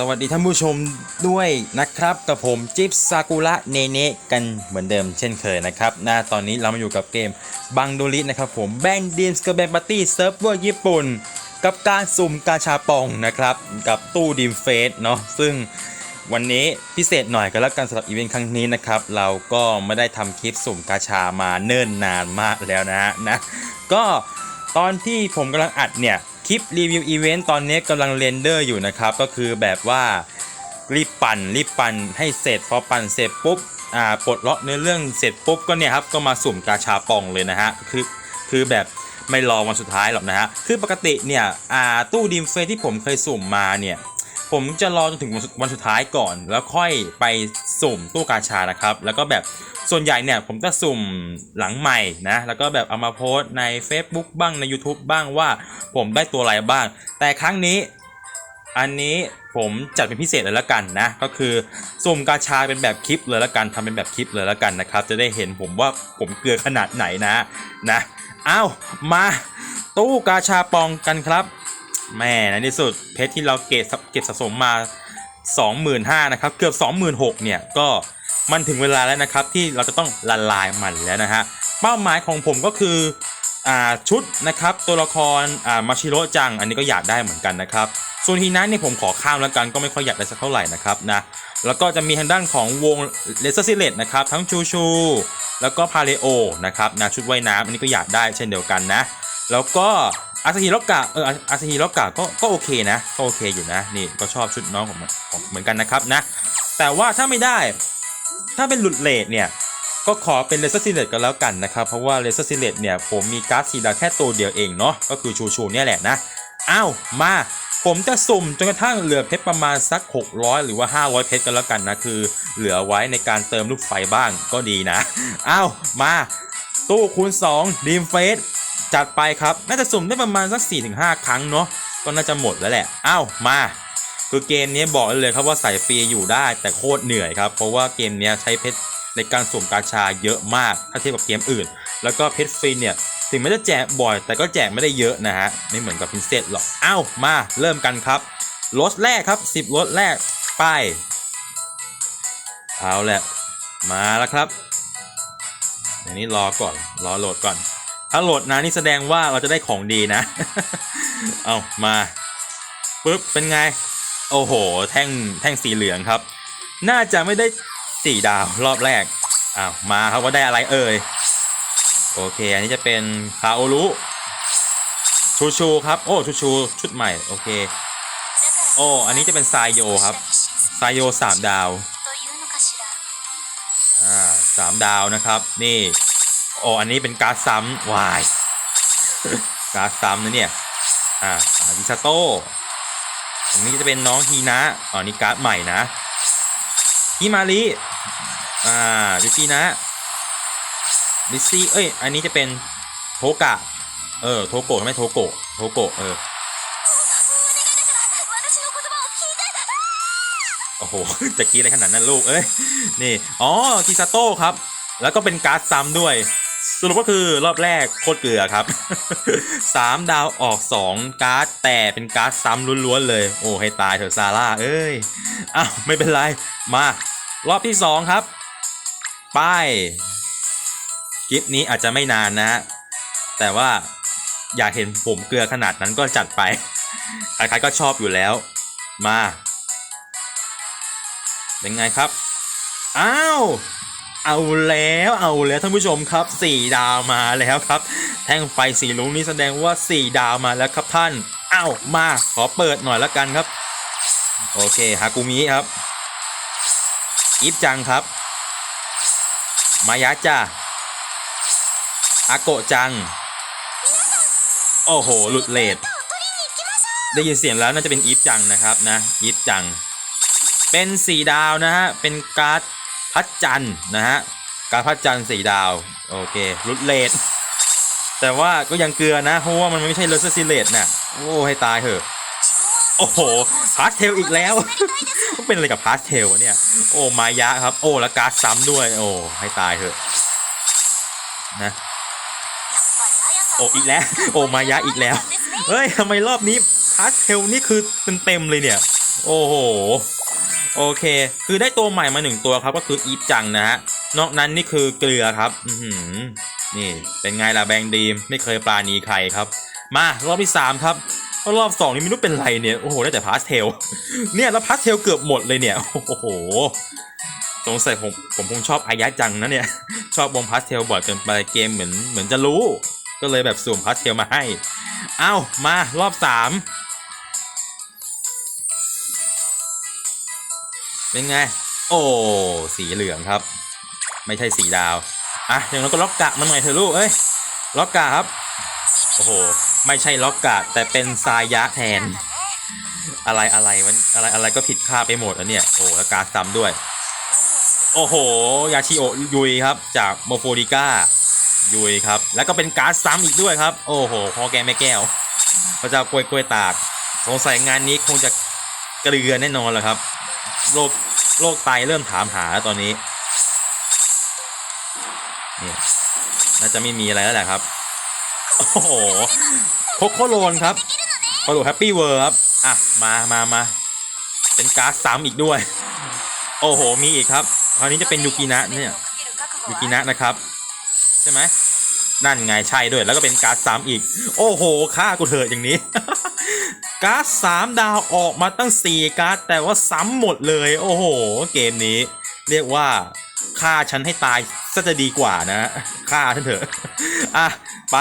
สวัสดีท่านผู้ชมด้วยนะครับกับผมจิ๊บซากุระเนเนะกันเหมือนเดิมเช่นเคยนะครับนะตอนนี้เรามาอยู่กับเกมบังโดรินะครับผมแบนดีมสกับแบนปาร์ตี้เซิร์ฟเวอร์ญี่ปุ่น กับการสุ่มกาชาปองนะครับ กับตู้ดีมเฟสเนาะซึ่งวันนี้พิเศษหน่อยก็แล้วกันสำหรับอีเวนต์ครั้งนี้นะครับ เราก็ไม่ได้ทำคลิปสุ่มกาชามาเนิ่นนานมากแล้วนะฮะนะก็ตอนที่ผมกำลังอัดเนี่ย คลิปรีวิวอีเวนต์ตอนนี้กำลังเรนเดอร์อยู่นะครับ ก็คือแบบว่ารีบปั่นรีบปั่นให้เสร็จพอปั่นเสร็จปุ๊บอ่าปลดล็อกเนื้อเรื่องเสร็จปุ๊บก็เนี่ยครับก็มาสุ่มกาชาปองเลยนะฮะคือคือแบบไม่รอวันสุดท้ายหรอกนะฮะคือปกติเนี่ยอ่าตู้ดีมเฟสที่ผมเคยสุ่มมาเนี่ย ผมจะรอจนถึงวันสุดท้ายก่อน แล้วค่อยไปสุ่มตู้กาชานะครับ แล้วก็แบบส่วนใหญ่เนี่ยผมจะสุ่มหลังใหม่นะ แล้วก็แบบเอามาโพสต์ใน Facebook บ้างใน YouTube บ้างว่าผมได้ตัวอะไรบ้าง แต่ครั้งนี้อันนี้ผมจัดเป็นพิเศษเลยละกันนะ ก็คือสุ่มกาชาเป็นแบบคลิปเลยละกันทำเป็นแบบคลิปเลยละกันนะครับ จะได้เห็นผมว่าผมเกลือขนาดไหนนะนะอ้าวมาตู้กาชาปองกันครับ แม่ในที่สุดเพชรที่เราเก็บเก็บสะสมมา 25,000นะครับเกือบ 26,000เนี่ยก็มันถึงเวลาแล้วนะครับที่เราจะต้องละลายมันแล้วนะฮะเป้าหมายของผมก็คืออชุดนะครับตัวละครมาชิโร่จัง อันนี้ก็อยากได้เหมือนกันนะครับส่วนทีนั้นเนี่ยผมขอข้ามแล้วกันก็ไม่ค่อยอยากได้สักเท่าไหร่นะครับนะแล้วก็จะมีทางด้านของวงเลเซอร์ซิเลตนะครับทั้งชูชู แล้วก็พาเลโอนะครับนะชุดว่ายน้ำอันนี้ก็อยากได้เช่นเดียวกันนะ แล้วก็ อาซาฮิโรกะเอออาซาฮิโรกะก็ก็โอเคนะก็โอเคอยู่นะนี่ก็ชอบชุดน้องของมันของเหมือนกันนะครับนะ แต่ว่าถ้าไม่ได้ถ้าเป็นหลุดเลทเนี่ยก็ขอเป็นเลเซอร์ซิเลตกันแล้วกันนะครับ เพราะว่าเลเซอร์ซิเลตเนี่ยผมมีการ์ดสีดาแค่ตัวเดียวเองเนาะก็คือชูชูเนี่ยแหละนะอ้าวมาผมจะสุ่มจนกระทั่งเหลือเพชรประมาณสัก 600 หรือว่า 500 เพชรกันแล้วกันนะ คือเหลือไว้ในการเติมลูกไฟบ้างก็ดีนะ อ้าว มา ตู้คูณ2ดีมเฟส จัดไปครับ น่าจะสุ่มได้ประมาณสัก 4-5 ครั้งเนาะก็น่าจะหมดแล้วแหละอ้าวมาคือเกมนี้บอกเลยครับว่าใส่ฟรีอยู่ได้แต่โคตรเหนื่อยครับ เพราะว่าเกมนี้ใช้เพชรในการสุ่มกาชาเยอะมากถ้าเทียบกับเกมอื่น แล้วก็เพชรฟรีเนี่ยถึงไม่ได้แจกบ่อย แต่ก็แจกไม่ได้เยอะนะฮะไม่เหมือนกับพินเซตหรอกอ้าวมาเริ่มกันครับรถแรกครับ 10รถแรกไปเอาแหละมาแล้วครับอย่างนี้รอก่อนรอโหลดก่อน ข้าโหลดนะนี่แสดงว่าเราจะได้ของดีนะ เอามาปึ๊บเป็นไง โอ้โห แท่งแท่งสีเหลืองครับ น่าจะไม่ได้สี่ดาวรอบแรกอ้าวมาครับว่าได้อะไรเอ่ยโอเค อันนี้จะเป็นคาโอรุชูชูครับโอ้ชูชูชุดใหม่โอเคโอ้อันนี้จะเป็นไซโยครับไซโยสามดาวอ่าสามดาวนะครับ นี่ อ๋ออันนี้เป็นการ์ดซ้ำวายการ์ดซ้ำนะเนี่ย อ่าดิชาโต้อันนี้จะเป็นน้องฮีนะอ๋อนี่การ์ดใหม่นะฮิมาลิอ่าลิซี่นะลิซี่เอ้ย อันนี้จะเป็นโทกะ เออ โทโกะไม่โทโกะ โทโกะ เออ โอ้โห จะกี้อะไรขนาดนั้นลูก เอ้ย นี่ อ๋อ กิซาโต้ครับ แล้วก็เป็นการ์ดซ้ำด้วย สรุปก็คือรอบแรกโคตรเกลือครับสามดาวออกสองการ์ดแต่เป็นการ์ดซ้ำล้วนๆเลย โอ้ให้ตายเถอะซาร่าเอ้ยอ้าวไม่เป็นไร มารอบที่สองครับไปคลิปนี้อาจจะไม่นานนะ แต่ว่าอยากเห็นผมเกลือขนาดนั้นก็จัดไป ใครๆก็ชอบอยู่แล้ว มา เป็นไงครับ อ้าว เอาแล้วเอาแล้วท่านผู้ชมครับ 4 ดาวมาแล้วครับ แท่งไฟสีลุงนี้แสดงว่า 4 ดาวมาแล้วครับท่านอ้าวมาขอเปิดหน่อยละกันครับ โอเคฮากุมิครับอีฟจังครับ มายะจ้าอาโกจัง โอ้โห หลุดเลดได้ยินเสียงแล้วน่าจะเป็นอีฟจังนะครับนะอีฟจัง เป็นสีดาวนะฮะ เป็นการ์ด พัดจันทร์นะฮะการพัดจันทร์สี่ดาวโอเคลุดเลดแต่ว่าก็ยังเกลือนะ เพราะว่ามันไม่ใช่เลเซอร์ซิเลตน่ะโอ้ให้ตายเถอะโอ้โหพาสเทลอีกแล้วเป็นอะไรกับพาสเทลเนี่ย โอ้มายะครับ โอ้แล้วการ์ดซ้ำด้วย โอ้ให้ตายเถอะนะโอ้อีกแล้ว โอ้มายะอีกแล้ว เฮ้ยทำไมรอบนี้พาสเทลนี่คือเต็มๆเลยเนี่ย โอ้โห โอเค คือได้ตัวใหม่มาหนึ่งตัวครับก็คืออีฟจังนะฮะนอกนั้นนี่คือเกลือครับอืนี่เป็นไงล่ะแบงดีมไม่เคยปราณีใครครับ มารอบที่สามครับรอบสองนี่ไม่รู้เป็นไรเนี่ยโอ้โหได้แต่พาสเทลเนี่ยแล้วพาสเทลเกือบหมดเลยเนี่ยโอ้โหสงสัยผมผมคงชอบอายะจังนะเนี่ยชอบวงพาสเทลบ่อยจนไปเกมเหมือนเหมือนจะรู้ ก็เลยแบบสุ่มพาสเทลมาให้ เอ้า มารอบสาม เป็นไง โอ้สีเหลืองครับ ไม่ใช่สีดาวอะอย่างนั้นก็ล็อกกะมันหน่อยเถอะลูกเอ้ยล็อกกะครับโอ้โหไม่ใช่ล็อกกะแต่เป็นซายะแทน อะไรอะไรมันอะไรอะไรก็ผิดพลาดไปหมดแล้วเนี่ยโอ้แล้วกาซ้ำด้วย โอ้โห ยาชิโอยุยครับ จากโมโฟดิก้ายุยครับ แล้วก็เป็นการ์ดซ้ำอีกด้วยครับ โอ้โหพอแกไม่แก้วพระเจ้ากล้วยกล้วยตาก สงสัยงานนี้คงจะเกลือแน่นอนแหละครับ โรคโรคไตเริ่มถามหาแล้วตอนนี้นี่น่าจะไม่มีอะไรแล้วแหละครับ โอ้โหโคโคโลนครับโคโลแฮปปี้เวิร์ครับ อะ มามามาเป็นการ์ดซ้ำอีกด้วย โอ้โห มีอีกครับ คราวนี้จะเป็นยูกินะเนี่ยยูกินะนะครับ ใช่ไหม นั่นไงใช่ด้วยแล้วก็เป็นการ์ดสามอีก โอ้โหฆ่ากูเถอะอย่างนี้ การ์ดสามดาวออกมาตั้งสี่การ์ดแต่ว่าซ้ำหมดเลย โอ้โห เกมนี้ เรียกว่าฆ่าฉันให้ตายซะจะดีกว่านะฆ่าฉันเถอะอะไป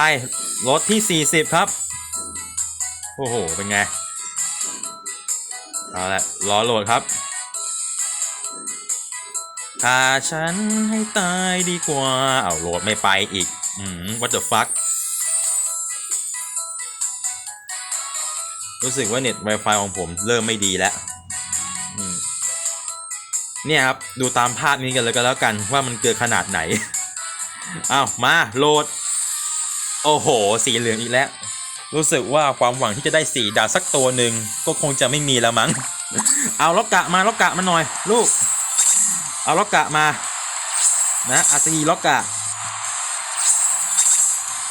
รถที่ 40 ครับ โอ้โห เป็นไง เอาละรอโหลดครับฆ่าฉันให้ตายดีกว่า เอาโหลดไม่ไปอีก อืม what the fuck รู้สึกว่าเน็ต Wi-Fi ของผมเริ่มไม่ดีแล้วเนี่ยครับ ดูตามภาพนี้กันเลยก็แล้วกันว่ามันเกิดขนาดไหน อ้าว มาโหลด โอ้โห สีเหลืองอีกแล้ว รู้สึกว่าความหวังที่จะได้สีดาสักตัวหนึ่งก็คงจะไม่มีแล้วมั้ง เอาล็อกกะมาล็อกกะมาหน่อย ลูก เอาล็อกกะมา นะอาซีล็อกกะ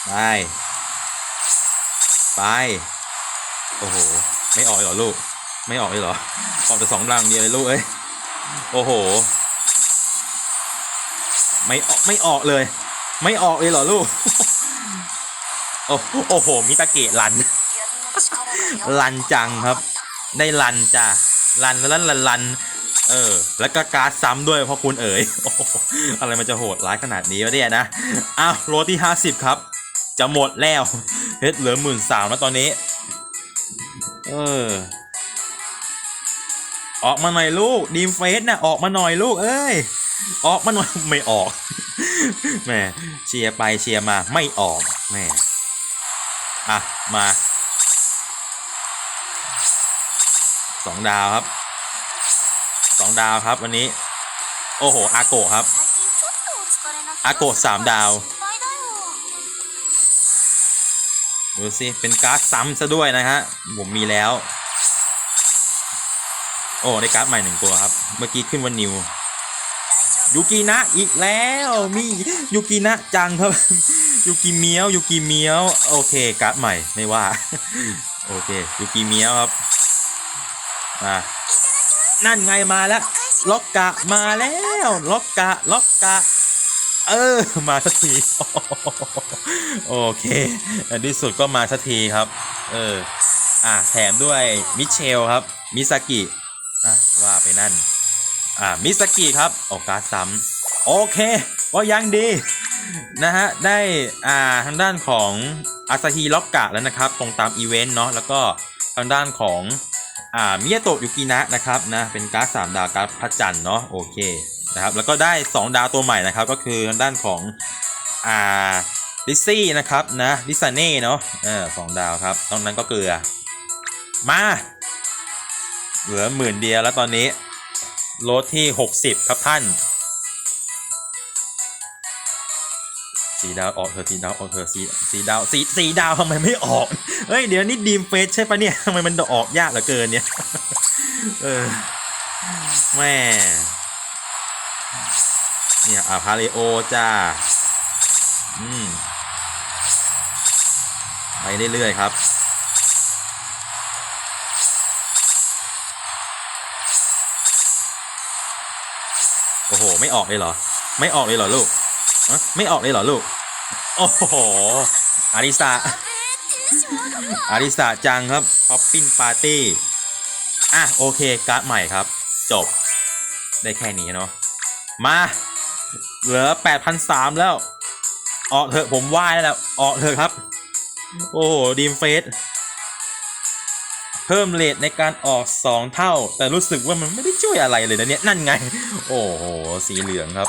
ไป ไป โอ้โห ไม่ออกเหรอลูก ไม่ออกเลยเหรอ ออกแต่สองรังเดียวเลยลูกเอ้ย โอ้โห ไม่ออกไม่ออกเลย ไม่ออกเลยเหรอลูก โอ้โอ้โห มิตาเกะรัน ลันจังครับ ได้ลันจ้ะลันลันลันลันเออ แล้วก็การ์ดซ้ำด้วยเพราะคุณเอ๋ยออะไรมันจะโหดร้ายขนาดนี้วะเนี่ยนะ อ้าวโรที่ 50 ครับ จะหมดแล้วเพชรเหลือหมื่นสามแล้วตอนนี้ เออ ออกมาหน่อยลูกดีมเฟสนะออกมาหน่อยลูกเอ้ย ออกมาหน่อยไม่ออกแหมเชียร์ไปเชียร์มาไม่ออกแหมอะ มาสองดาวครับสองดาวครับวันนี้ โอ้โห อาโกะครับ อาโกะสามดาว ดูสิเป็นการ์ดซ้ำซะด้วยนะฮะผมมีแล้ว โอ้ได้การ์ดใหม่หนึ่งตัวครับ เมื่อกี้ขึ้นวันนิวยูกินะอีกแล้วมียูกินะจังครับยูกิเมียวยูกิเมียวโอเคการ์ดใหม่ไม่ว่าโอเคยูกิเมียวครับมานั่นไงมาแล้วล็อกกะมาแล้วล็อกกะล็อกกะ เออ มาสักที โอเคในที่สุดก็มาสักทีครับ เออ อะแถมด้วยมิเชลครับ มิซากิ อะ ว่าไปนั่น อ่ามิซากิครับโอกาสซ้ำโอเค ก็ยังดี นะฮะ ได้ อ่า ทางด้านของอาซาฮีล็อกกะแล้วนะครับ ตรงตามอีเวนต์เนาะ แล้วก็ทางด้านของ อ่า มิยาโตะยุกินะนะครับ นะ เป็นการ์ดสามดาวการ์ดพระจันทร์เนาะ โอเค นะครับแล้วก็ได้ 2 ดาวตัวใหม่นะครับ ก็คือด้านของอ่าลิซี่นะครับนะลิซาเน่เนาะเออสองดาวครับตรงนั้นก็เกลือ มาเหลือหมื่นเดียวแล้วตอนนี้โลดที่ 60 ครับท่านสีดาวออกเธอะสีดาวออกเธอะสีสีดาวสีสีดาวทำไมไม่ออกเฮ้ยเดี๋ยวนี่ดีมเฟสใช่ปะเนี่ยทำไมมันออกยากเหลือเกินเนี่ยเออแม่ เนี่ยอ่าพาเลโอจ้า อืม ไปเรื่อยๆครับ โอ้โห ไม่ออกเลยเหรอ ไม่ออกเลยเหรอลูกอะไม่ออกเลยเหรอลูก โอ้โห อาริสาอาริสาจังครับป๊อปปิ้นปาร์ตี้ อะ โอเค การ์ดใหม่ครับ จบ ได้แค่นี้เนาะ มา เหลือแปดพันสามแล้ว ออกเถอะผมว่ายแล้ว ออกเถอะครับ โอ้โห ดีมเฟส เพิ่มเลทในการออกสองเท่า แต่รู้สึกว่ามันไม่ได้ช่วยอะไรเลยนะเนี่ย นั่นไง โอ้โห สีเหลืองครับ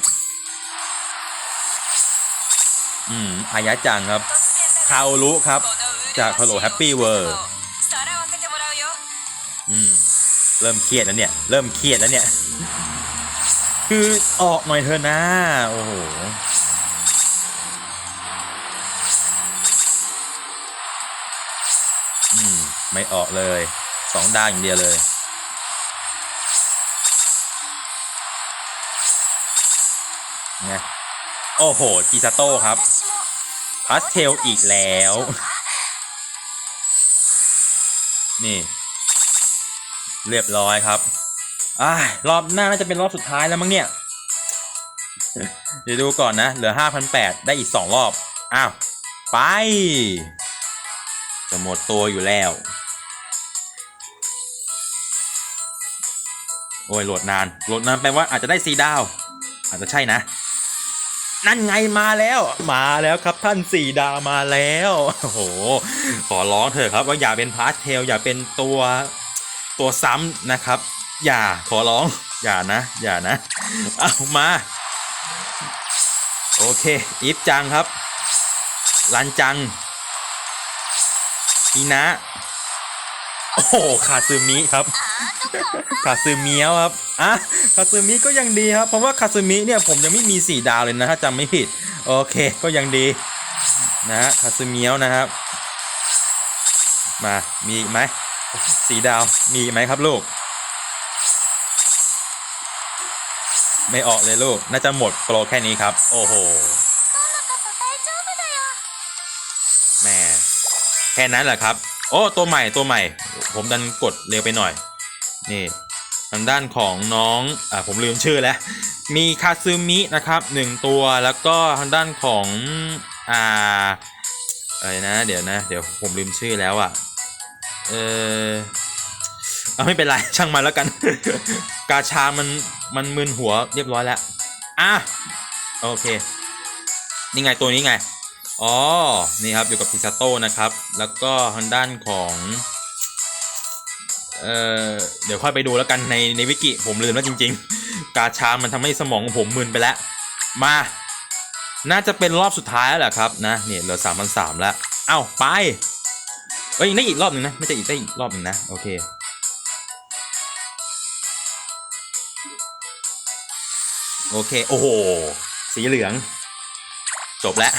อืมอายะจังครับคารุครับ จากพโลแฮปปี้เวิร์อืม เริ่มเครียดแล้วเนี่ย เริ่มเครียดแล้วเนี่ย คือออกหน่อยเถอะนะ โอ้โหอืม ไม่ออกเลยสองดาวอย่างเดียวเลย ไง โอ้โห จิซาโต้ครับ พาสเทลอีกแล้ว นี่ เรียบร้อยครับ อ่ารอบหน้าน่าจะเป็นรอบสุดท้ายแล้วมั้งเนี่ย เดี๋ยวดูก่อนนะ เหลือ 5,800 ได้อีก 2 รอบ อ้าว ไป จะหมดตัวอยู่แล้ว โอ้ยโหลดนาน โหลดนานแปลว่าอาจจะได้สีดาว อาจจะใช่นะ นั่นไงมาแล้ว มาแล้วครับท่านสี่ดาวมาแล้ว โอ้โห ขอร้องเถอะครับว่าอย่าเป็นพาร์ทเทลอย่าเป็นตัวตัวซ้ำนะครับ อย่าขอร้อง อย่านะ อย่านะ เอามา โอเค อีฟจังครับรันจังอีนะ โอ้โหคาซึมิครับคาซึมิแล้วครับอะคาซึมิก็ยังดีครับ เพราะว่าคาซึมิเนี่ยผมยังไม่มีสี่ดาวเลยนะถ้าจำไม่ผิด โอเคก็ยังดี นะฮะคาซึมิ้วนะครับ มา มีอีกไหมสี่ดาว มีไหมครับลูก ไม่ออกเลยลูก น่าจะหมดโปรแค่นี้ครับ โอ้โหแม่แค่นั้นแหละครับ โอ้ตัวใหม่ตัวใหม่ ผมดันกดเร็วไปหน่อย นี่ทางด้านของน้องอ่าผมลืมชื่อแล้ว มีคาซึมินะครับหนึ่งตัวแล้วก็ทางด้านของอ่าอะไรนะ เดี๋ยวนะ เดี๋ยวผมลืมชื่อแล้วอะ่ะ เออ เอาไม่เป็นไรช่างมันแล้วกัน กาชามันมันมึนหัวเรียบร้อยแล้วอะโอเค นี่ไงตัวนี้ไง อ๋อ นี่ครับอยู่กับพิซาโต้นะครับ แล้วก็ทางด้านของเอ่อเดี๋ยวค่อยไปดูแล้วกันในในวิกิผมลืมแล้วจริง ๆ กาชามันทำให้สมองของผมมึนไปแล้ว มา น่าจะเป็นรอบสุดท้ายแล้วแหละครับนะเนี่ยเหลือสามพันสามแล้ว เอ้าไป เอ้ยได้อีกรอบหนึ่งนะ ไม่ใช่อีกได้อีกรอบหนึ่งนะ โอเค โอเค โอ้โห สีเหลือง จบแล้ว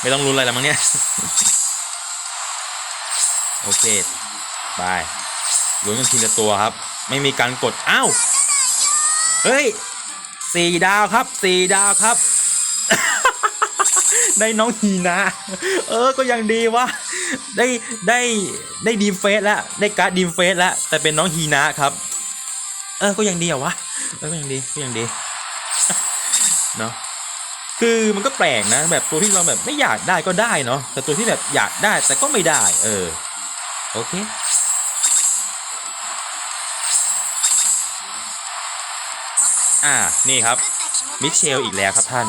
ไม่ต้องรุ้นอะไรแล้วมั้งเนี่ย โอเคบายลุ้นกันทีละตัวครับ ไม่มีการกด อ้าว เฮ้ยสี่ดาวครับสี่ดาวครับ ได้น้องฮีนาเออ ก็ยังดีวะ ได้ได้ได้ดีเฟสแล้ว ได้การ์ดดีเฟสแล้ว แต่เป็นน้องฮีนะครับ เออ ก็ยังดีอะวะ เออ ก็ยังดี ก็ยังดี เนาะคือมันก็แปลกนะ แบบตัวที่เราแบบไม่อยากได้ก็ได้เนาะแต่ตัวที่แบบอยากได้แต่ก็ไม่ได้ เออ โอเคอ่านี่ครับ มิเชลอีกแล้วครับท่าน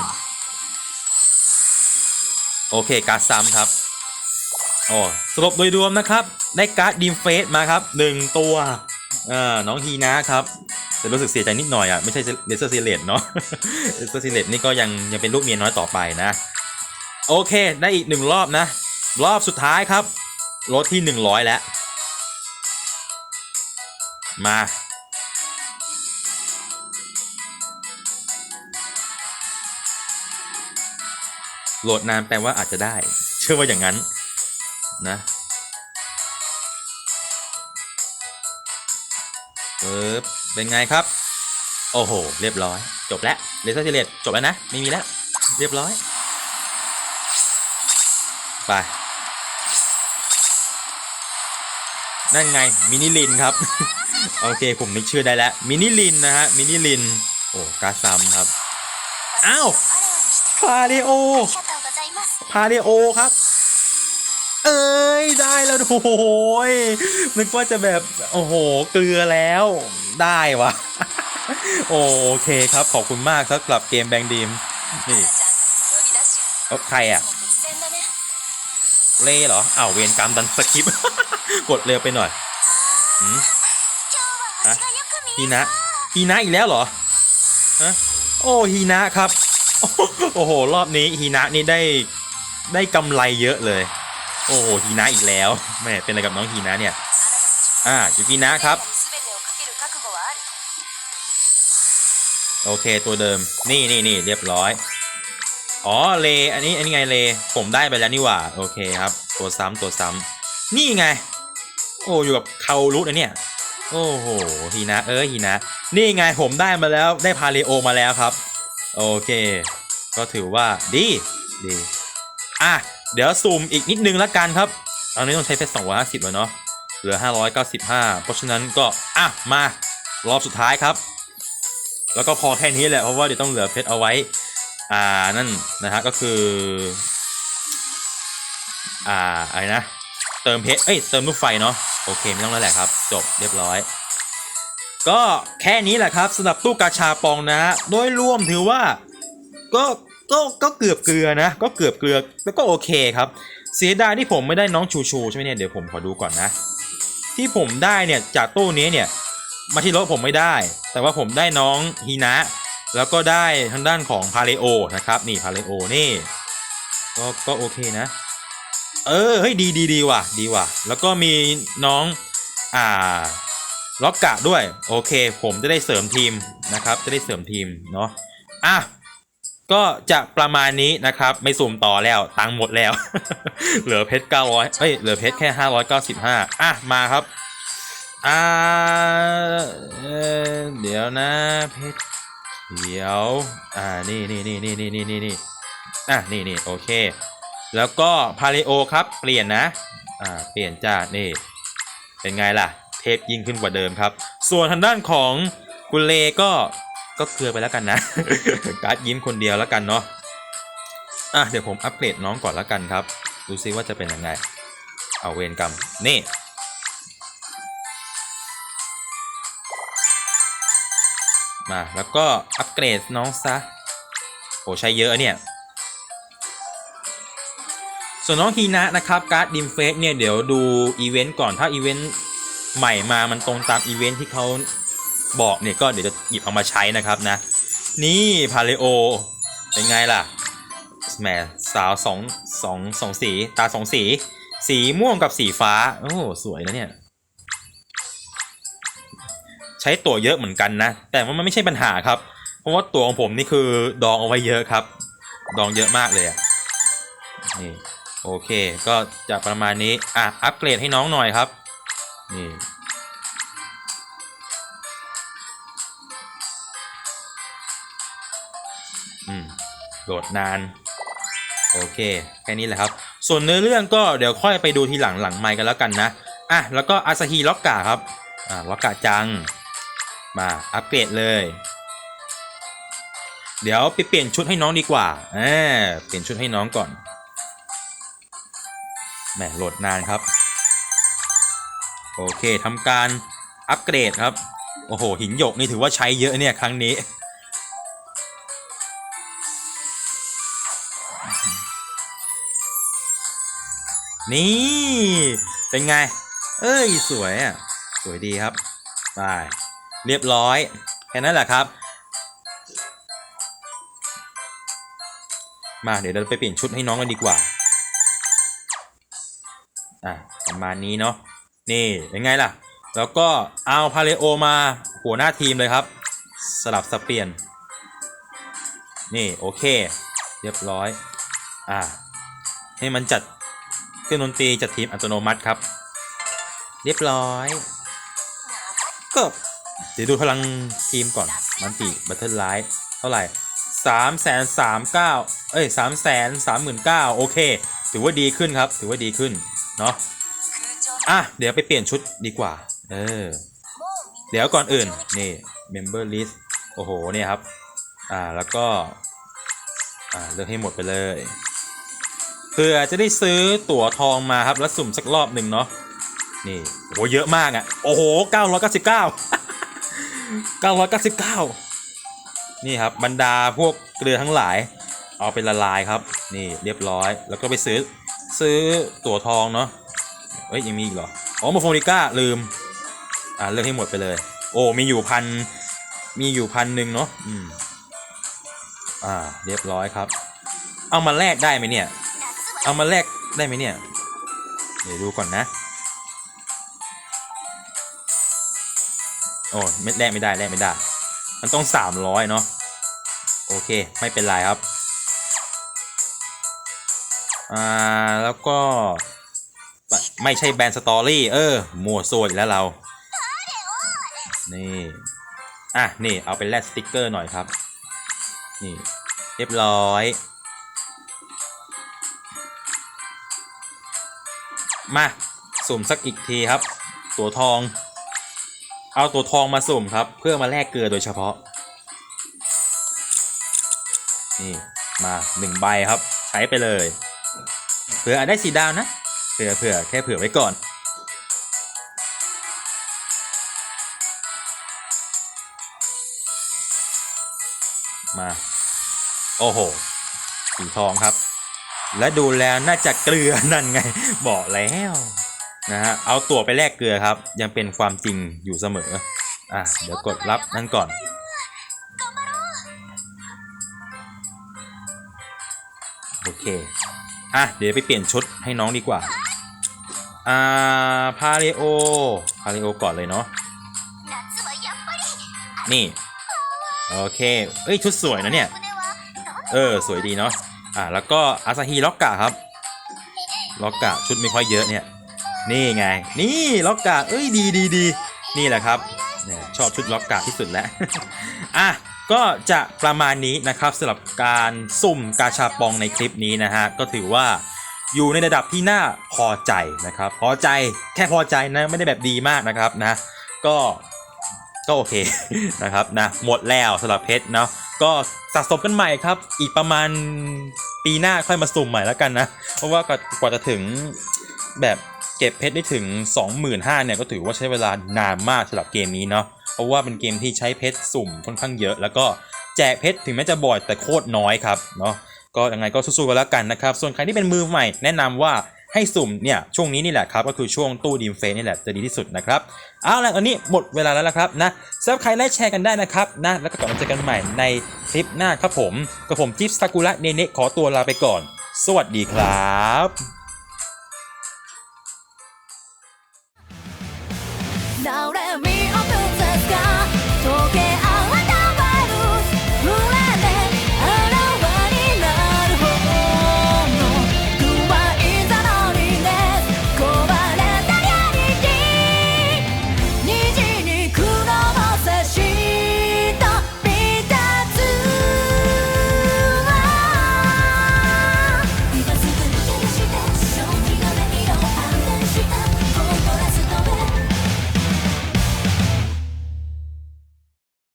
โอเค การ์ดซ้ำครับโอ้สรุปโดยรวมนะครับ ได้การ์ดดีมเฟสมาครับหนึ่งตัวอ่าน้องฮีนะครับ แต่รู้สึกเสียใจนิดหน่อยอะไม่ใช่เลเซอร์ซีเลตเนาะเลเซอร์ซีเลตนี่ก็ยังยังเป็นลูกเมียน้อยต่อไปนะ โอเคได้อีกหนึ่งรอบนะ รอบสุดท้ายครับลดที่หนึ่งร้อยแล้ว มาโหลดนานแปลว่าอาจจะได้ เชื่อว่าอย่างนั้นนะเปิบ เป็นไงครับ โอ้โห เรียบร้อย จบแล้วเลเซอร์เทเลตจบแล้วนะ ไม่มีแล้ว เรียบร้อย ไป นั่นไง มินิลินครับ โอเค ผมนึกชื่อได้แล้ว มินิลินนะฮะ มินิลิน โอ้กาซัมครับ อ้าวพาเรโอพาเรโอครับเอ้ย ได้แล้ว โอ้ยหนึกว่าจะแบบ โอ้โห เกลือแล้ว ได้วะโอเคครับขอบคุณมากสำหรับเกมแบงดีมนี่ใครอะเล่เหรออ้าวเวนกรรมดันสกิป กดเร็วไปหน่อยฮีนะฮีนะอีกแล้วเหรอฮะโอ้ฮีนะครับ โอ้โห รอบนี้ฮีนะนี่ได้ได้กำไรเยอะเลย โอ้โหฮีนะอีกแล้วแม่เป็นอะไรกับน้องฮีนะเนี่ย อ่ายู่ฮีนะครับ โอเคตัวเดิมนี่นี่นี่เรียบร้อย อ๋อเลอันนี้อันนี้ไงเลผมได้ไปแล้วนี่หว่าโอเคครับ ตัวซ้ำตัวซ้ำนี่ไง โอ้อยู่กับเคารุนะเนี่ย โอ้โหฮีนะเออฮีนะ นี่ไงผมได้มาแล้วได้พาเลโอมาแล้วครับ โอเค ก็ถือว่าดีดีอะเดี๋ยวซูมอีกนิดนึงละกันครับตอนนี้ต้องใช้เพชร250แล้วเนาะเหลือ595เพราะฉะนั้นก็อะมารอบสุดท้ายครับ แล้วก็พอแค่นี้แหละเพราะว่าเดี๋ยวต้องเหลือเพชรเอาไว้ อ่านั่นนะฮะก็คือ อ่าอะไรนะ เติมเพชรเอ้ยเติมลูกไฟเนาะโอเคไม่ต้องแล้วแหละครับ จบเรียบร้อย ก็แค่นี้แหละครับสำหรับตู้กาชาปองนะ โดยรวมถือว่าก็ก็ก็เกือบเกลือนะ ก็เกือบเกลือแล้วก็โอเคครับ เสียดายที่ผมไม่ได้น้องชูชูใช่ไหมเนี่ยเดี๋ยวผมขอดูก่อนนะ ที่ผมได้เนี่ยจากตู้นี้เนี่ย มาที่รถผมไม่ได้ แต่ว่าผมได้น้องฮีนะ แล้วก็ได้ทางด้านของพาเลโอนะครับ นี่พาเลโอนี่ ก็ก็โอเคนะ เออเฮ้ยดีดีดีว่ะ ดีว่ะ แล้วก็มีน้องอ่าล็อกกะด้วย โอเค ผมจะได้เสริมทีมนะครับ จะได้เสริมทีมเนาะอะก็จะประมาณนี้นะครับ ไม่สุ่มต่อแล้วตังค์หมดแล้ว เหลือเพชร900เอ้ยเหลือเพชรแค่ 595 อะมาครับ อ่าเดี๋ยวนะเพชรเดี๋ยว อ่า นี่นี่นี่นี่นี่นี่นี่นี่อะนี่นี่โอเค แล้วก็พาเลโอครับเปลี่ยนนะ อ่า เปลี่ยนจ้า นี่ เป็นไงล่ะ เทพยิ่งขึ้นกว่าเดิมครับ ส่วนทางด้านของกุเลก็ ก็เกลือไปแล้วกันนะ การ์ดยิ้มคนเดียวแล้วกันเนาะ อะ เดี๋ยวผมอัปเกรดน้องก่อนแล้วกันครับ ดูซิว่าจะเป็นยังไง เอาเวรกรรม นี่ มาแล้วก็อัปเกรดน้องซะโอ้ใช้เยอะเนี่ย ส่วนน้องฮีนะนะครับการ์ดดิมเฟสเนี่ยเดี๋ยวดูอีเวนต์ก่อนถ้าอีเวนต์ใหม่มามันตรงตามอีเวนต์ที่เขาบอกเนี่ยก็เดี๋ยวจะหยิบเอามาใช้นะครับนะ นี่พาเลโอเป็นไงล่ะแหมสาวสองสองสองสีตาสองสี สีม่วงกับสีฟ้า โอ้สวยนะเนี่ย ช้ตั๋วเยอะเหมือนกันนะ แต่ว่ามันไม่ใช่ปัญหาครับ เพราะว่าตั๋วของผมนี่คือดองเอาไว้เยอะครับ ดองเยอะมากเลยอะนี่โอเค ก็จะประมาณนี้ อะ อัปเกรดให้น้องหน่อยครับ นี่อืมโหลดนาน โอเค แค่นี้แหละครับ ส่วนเนื้อเรื่องก็เดี๋ยวค่อยไปดูทีหลังหลังไมค์กันแล้วกันนะ อะ แล้วก็อาซาฮีล็อกกาครับ อ่าล็อกกาจัง มาอัปเกรดเลย เดี๋ยวไปเปลี่ยนชุดให้น้องดีกว่าอ่าเปลี่ยนชุดให้น้องก่อนแหมโหลดนานครับ โอเคทำการอัปเกรดครับ โอ้โห หินหยกนี่ถือว่าใช้เยอะเนี่ยครั้งนี้ นี่ เป็นไง เอ้ย สวยอะ สวยดีครับไป เรียบร้อย แค่นั้นแหละครับ มาเดี๋ยวเราไปเปลี่ยนชุดให้น้องกันดีกว่า อะประมาณนี้เนาะ นี่เป็นไงล่ะ แล้วก็เอาพาเลโอมาหัวหน้าทีมเลยครับ สลับสับเปลี่ยน นี่โอเค เรียบร้อย อ่า ให้มันจัดเครื่องดนตรีจัดทีมอัตโนมัติครับ เรียบร้อย ก็ เดี๋ยวดูพลังทีมก่อน มันตีบัตเทิลไลท์เท่าไหร่สามแสนสามเก้าเอ้ยสามแสนสามหมื่นเก้าโอเค ถือว่าดีขึ้นครับ ถือว่าดีขึ้น เนาะอะ เดี๋ยวไปเปลี่ยนชุดดีกว่า เออ เดี๋ยวก่อนอื่น นี่ member list โอ้โห เนี่ยครับ อ่า แล้วก็ อ่า เลือกให้หมดไปเลยเพื่อจะได้ซื้อตั๋วทองมาครับ แล้วสุ่มสักรอบหนึ่งเนาะ นี่ โห เยอะมากอะ่ะ โอ้โห 999 999 นี่ครับบรรดาพวกเกลือทั้งหลาย เอาไปละลายครับ นี่เรียบร้อย แล้วก็ไปซื้อซื้อตั๋วทองเนาะเอ้ยยังมีอีกเหรออ๋อโมโฟนิก้าลืม อ่าเลือกให้หมดไปเลย โอ้มีอยู่พันมีอยู่พันหนึ่งเนาะอืมอ่าเรียบร้อยครับ เอามาแลกได้ไหมเนี่ย เอามาแลกได้ไหมเนี่ย เดี๋ยวดูก่อนนะ อ้ไม่แลกไม่ได้แลกไม่ได้ มันต้องสามร้อยเนาะโอเคไม่เป็นไรครับอ่าแล้วก็ไม่ใช่แบนสตอรี่เออมัวโซนแล้วเรา นี่ อะ นี่ เอาไปแลกสติกเกอร์หน่อยครับ นี่ เรียบร้อย มา สุ่มสักอีกทีครับ ตัวทอง เอาตัวทองมาสุ่มครับ เพื่อมาแลกเกลือโดยเฉพาะ นี่มาหนึ่งใบครับ ใช้ไปเลยเผื่ออาได้สีดาวนะเผื่อเผื่อแค่เผื่อไว้ก่อน มา โอ้โหสีทองครับ และดูแล้วน่าจะเกลือนั่นไง บอกแล้ว นะฮะเอาตั๋วไปแลกเกลือครับ ยังเป็นความจริงอยู่เสมออะเดี๋ยวกดรับนั่นก่อน โอเคอะเดี๋ยวไปเปลี่ยนชุดให้น้องดีกว่าอ่าพาเลโอพาเลโอก่อนเลยเนาะนี่ โอเค เอ้ยชุดสวยนะเนี่ย เออ สวยดีเนาะอ่าแล้วก็อาซาฮีล็อกกะครับ ล็อกกะชุดไม่ค่อยเยอะเนี่ย นี่ไง นี่ล็อกกะเอ้ยดีดีดีนี่แหละครับชอบชุดล็อกกะที่สุดแล้วอะก็จะประมาณนี้นะครับสำหรับการสุ่มกาชาปองในคลิปนี้นะฮะก็ถือว่าอยู่ในระดับที่น่าพอใจนะครับ พอใจแค่พอใจนะไม่ได้แบบดีมากนะครับนะ ก็ก็โอเคนะครับนะหมดแล้วสำหรับเพชรเนาะก็สะสมกันใหม่ครับ อีกประมาณปีหน้าค่อยมาสุ่มใหม่แล้วกันนะ เพราะว่ากว่าจะถึงแบบ เก็บเพชรได้ถึง 25,000เนี่ยก็ถือว่าใช้เวลานานมากสำหรับเกมนี้เนาะเพราะว่าเป็นเกมที่ใช้เพชรสุ่มค่อนข้างเยอะ แล้วก็แจกเพชรถึงแม้จะบ่อยแต่โคตรน้อยครับเนาะก็ยังไงก็สู้ๆกันแล้วกันนะครับ ส่วนใครที่เป็นมือใหม่แนะนำว่าให้สุ่มเนี่ยช่วงนี้นี่แหละครับก็คือช่วงตู้ดีมเฟสนี่แหละจะดีที่สุดนะครับเอาล่ะตอนนี้หมดเวลาแล้วละครับนะสำหรับใครไลค์แชร์กันได้นะครับนะแล้วก็กลับมาเจอกันใหม่ในคลิปหน้าครับผมกับผมจิ๊บซากุระเนเนะขอตัวลาไปก่อน สวัสดีครับ